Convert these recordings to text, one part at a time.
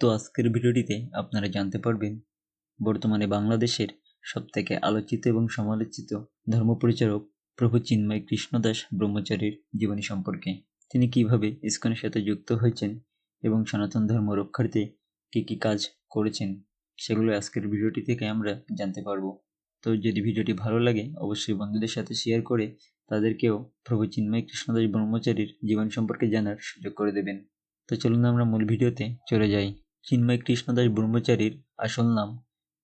তো আজকের ভিডিওটিতে আপনারা জানতে পারবেন, বর্তমানে বাংলাদেশের সবথেকে আলোচিত এবং সমালোচিত ধর্মপরিচারক প্রভু চিন্ময় কৃষ্ণদাস ব্রহ্মচারীর জীবনী সম্পর্কে। তিনি কীভাবে ইসকনের সাথে যুক্ত হয়েছেন এবং সনাতন ধর্ম রক্ষার্থে কী কী কাজ করেছেন, সেগুলো আজকের ভিডিওটি থেকে আমরা জানতে পারব। তো যদি ভিডিওটি ভালো লাগে, অবশ্যই বন্ধুদের সাথে শেয়ার করে তাদেরকেও প্রভু চিন্ময় কৃষ্ণদাস ব্রহ্মচারীর জীবন সম্পর্কে জানার সুযোগ করে দেবেন। তো চলুন আমরা মূল ভিডিওতে চলে যাই। চিন্ময় কৃষ্ণদাস ব্রহ্মচারীর আসল নাম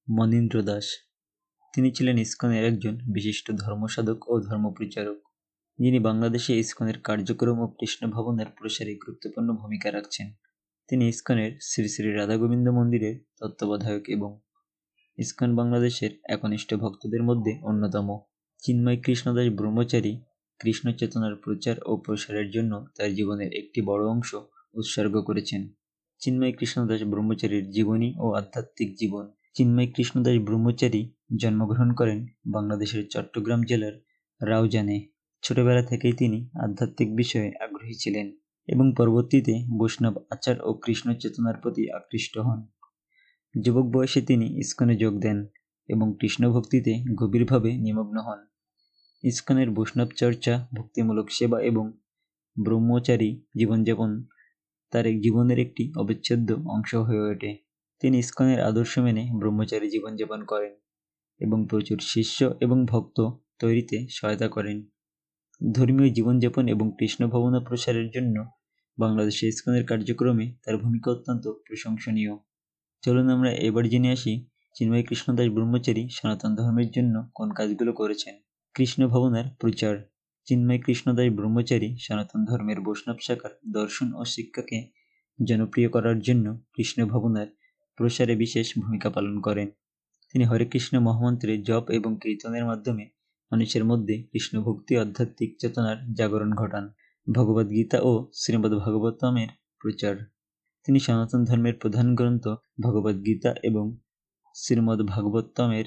মনীন্দ্র দাস। তিনি ছিলেন ইসকনের একজন বিশিষ্ট ধর্মসাধক ও ধর্মপ্রচারক। যিনি বাংলাদেশে ইসকনের কার্যক্রম ও কৃষ্ণ ভবনের প্রসারে গুরুত্বপূর্ণ ভূমিকা রাখছেন। তিনি ইসকনের শ্রী শ্রী রাধা গোবিন্দ মন্দিরের তত্ত্বাবধায়ক এবং ইসকন বাংলাদেশের একনিষ্ঠ ভক্তদের মধ্যে অন্যতম। চিন্ময় কৃষ্ণদাস ব্রহ্মচারী কৃষ্ণ চেতনার প্রচার ও প্রসারের জন্য তার জীবনের একটি বড় অংশ উৎসর্গ করেছেন। চিন্ময় কৃষ্ণদাস ব্রহ্মচারীর জীবনী ও আধ্যাত্মিক জীবন। চিন্ময় কৃষ্ণদাস ব্রহ্মচারী জন্মগ্রহণ করেন বাংলাদেশের চট্টগ্রাম জেলার রাউজানে। ছোটবেলা থেকেই তিনি আধ্যাত্মিক বিষয়ে আগ্রহী ছিলেন এবং পরবর্তীতে বৈষ্ণব আচার ও কৃষ্ণ চেতনার প্রতি আকৃষ্ট হন। যুবক বয়সে তিনি ইস্কনে যোগ দেন এবং কৃষ্ণ ভক্তিতে গভীরভাবে নিমগ্ন হন। ইস্কনের বৈষ্ণব চর্চা, ভক্তিমূলক সেবা এবং ব্রহ্মচারী জীবনযাপন তার এক জীবনের একটি অবিচ্ছেদ্য অংশ হয়ে ওঠে। তিনি ইস্কনের আদর্শ মেনে ব্রহ্মচারী জীবনযাপন করেন এবং প্রচুর শিষ্য এবং ভক্ত তৈরিতে সহায়তা করেন। ধর্মীয় জীবনযাপন এবং কৃষ্ণ ভবনা প্রসারের জন্য বাংলাদেশে ইস্কনের কার্যক্রমে তার ভূমিকা অত্যন্ত প্রশংসনীয়। চলুন আমরা এবার জেনে আসি চিন্ময় কৃষ্ণদাস ব্রহ্মচারী সনাতন ধর্মের জন্য কোন কাজগুলো করেছেন। কৃষ্ণ ভবনার প্রচার। চিন্ময় কৃষ্ণদাস ব্রহ্মচারী, সনাতন ধর্মের বৈষ্ণব শাখার দর্শন ও শিক্ষাকে জনপ্রিয় করার জন্য কৃষ্ণ ভবনার প্রসারে বিশেষ ভূমিকা পালন করেন। তিনি হরে কৃষ্ণ মহামন্ত্রে জপ এবং কীর্তনের মাধ্যমে মানুষের মধ্যে কৃষ্ণ ভক্তি আধ্যাত্মিক চেতনার জাগরণ ঘটান। ভগবদ্গীতা ও শ্রীমদ্ ভাগবতমের প্রচার। তিনি সনাতন ধর্মের প্রধান গ্রন্থ ভগবদ্গীতা এবং শ্রীমদ্ ভাগবতমের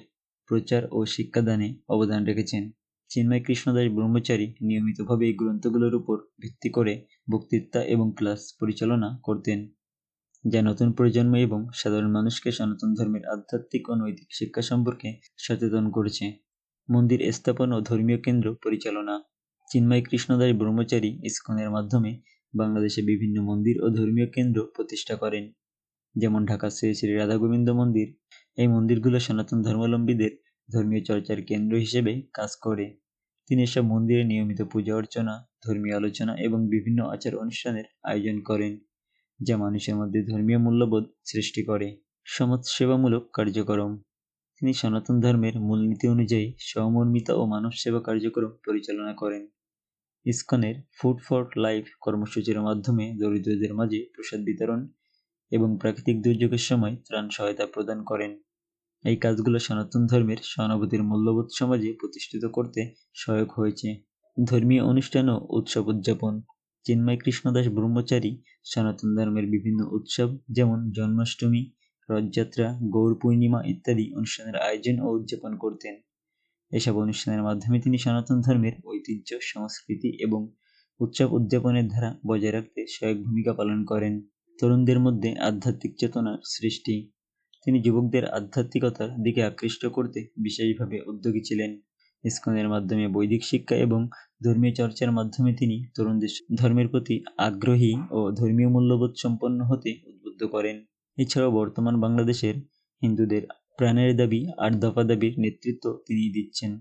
প্রচার ও শিক্ষাদানে অবদান রেখেছেন। চিন্ময় কৃষ্ণদাস ব্রহ্মচারী নিয়মিতভাবে এই গ্রন্থগুলোর উপর ভিত্তি করে বক্তৃতা এবং ক্লাস পরিচালনা করতেন। যা নতুন প্রজন্ম এবং সাধারণ মানুষকে সনাতন ধর্মের আধ্যাত্মিক ও নৈতিক শিক্ষা সম্পর্কে সচেতন করেছে। মন্দির স্থাপন ও ধর্মীয় কেন্দ্র পরিচালনা। চিন্ময় কৃষ্ণদাস ব্রহ্মচারী ইস্কনের মাধ্যমে বাংলাদেশে বিভিন্ন মন্দির ও ধর্মীয় কেন্দ্র প্রতিষ্ঠা করেন। যেমন ঢাকা শ্রী শ্রী রাধা গোবিন্দ মন্দির। এই মন্দিরগুলো সনাতন ধর্মাবলম্বীদের ধর্মীয় চর্চার কেন্দ্র হিসেবে কাজ করে। তিনি এসব মন্দিরে নিয়মিত পূজা অর্চনা, ধর্মীয় আলোচনা এবং বিভিন্ন আচার অনুষ্ঠানের আয়োজন করেন, যা মানুষের মধ্যে ধর্মীয় মূল্যবোধ সৃষ্টি করে। সমাজ সেবামূলক কার্যক্রম। তিনি সনাতন ধর্মের মূলনীতি অনুযায়ী সহমর্মিতা ও মানব সেবা কার্যক্রম পরিচালনা করেন। ইসকনের ফুড ফর লাইফ কর্মসূচির মাধ্যমে দরিদ্রদের মাঝে প্রসাদ বিতরণ এবং প্রাকৃতিক দুর্যোগের সময় ত্রাণ সহায়তা প্রদান করেন। এই কাজগুলো সনাতন ধর্মের সহানুভূতির মূল্যবোধ সমাজে প্রতিষ্ঠিত করতে সহায়ক হয়েছে। ধর্মীয় অনুষ্ঠান ও উৎসব উদযাপন। চিন্ময় কৃষ্ণদাস ব্রহ্মচারী সনাতন ধর্মের বিভিন্ন উৎসব যেমন জন্মাষ্টমী, রথযাত্রা, গৌর পূর্ণিমা ইত্যাদি অনুষ্ঠানের আয়োজন ও উদযাপন করতেন। এসব অনুষ্ঠানের মাধ্যমে তিনি সনাতন ধর্মের ঐতিহ্য, সংস্কৃতি এবং উৎসব উদযাপনের ধারা বজায় রাখতে সহায়ক ভূমিকা পালন করেন। তরুণদের মধ্যে আধ্যাত্মিক চেতনার সৃষ্টি তিনি যুবকদের আধ্যাত্মিকতার দিকে আকৃষ্ট করতে বিশেষভাবে উদ্যোগী ছিলেন। ইস্কনের মাধ্যমে বৈদিক শিক্ষা এবং ধর্মীয় চর্চার মাধ্যমে তিনি তরুণদের ধর্মের প্রতি আগ্রহী ও ধর্মীয় মূল্যবোধ সম্পন্ন হতে উদ্বুদ্ধ করেন। এছাড়াও বর্তমান বাংলাদেশের হিন্দুদের প্রাণের দাবি, আট দফা দাবির নেতৃত্ব তিনি দিচ্ছেন।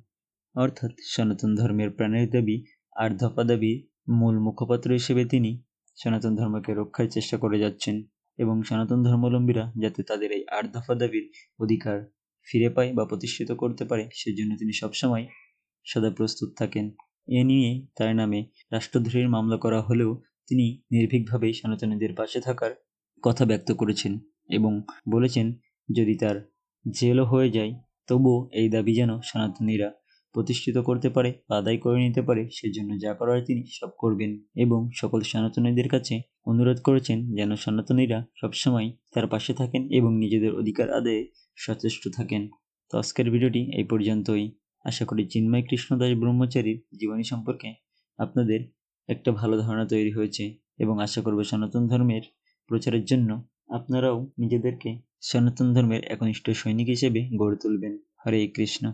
অর্থাৎ সনাতন ধর্মের প্রাণের দাবি, আট দফা দাবির মূল মুখপাত্র হিসেবে তিনি সনাতন ধর্মকে রক্ষার চেষ্টা করে যাচ্ছেন। এবং সনাতন ধর্মাবলম্বীরা যাতে তাদের এই আট দফা দাবির অধিকার ফিরে পায় বা প্রতিষ্ঠিত করতে পারে, সেজন্য তিনি সবসময় সদা প্রস্তুত থাকেন। এ নিয়ে তার নামে রাষ্ট্রদ্রোহীর মামলা করা হলেও তিনি নির্ভীকভাবেই সনাতনীদের পাশে থাকার কথা ব্যক্ত করেছেন এবং বলেছেন, যদি তার জেলও হয়ে যায়, তবুও এই দাবি যেন সনাতনীরা প্রতিষ্ঠিত করতে পারে বা আদায় করে নিতে পারে, সেজন্য যা করার তিনি সব করবেন। এবং সকল সনাতনীদের কাছে অনুরোধ করেছেন যেন সনাতনীরা সবসময় তার পাশে থাকেন এবং নিজেদের অধিকার আদায়ে সচেষ্ট থাকেন। তো আজকের ভিডিওটি এই পর্যন্তই। আশা করি চিন্ময় কৃষ্ণদাস ব্রহ্মচারীর জীবনী সম্পর্কে আপনাদের একটা ভালো ধারণা তৈরি হয়েছে এবং আশা করব সনাতন ধর্মের প্রচারের জন্য আপনারাও নিজেদেরকে সনাতন ধর্মের একনিষ্ঠ সৈনিক হিসেবে গড়ে তুলবেন। হরে কৃষ্ণ।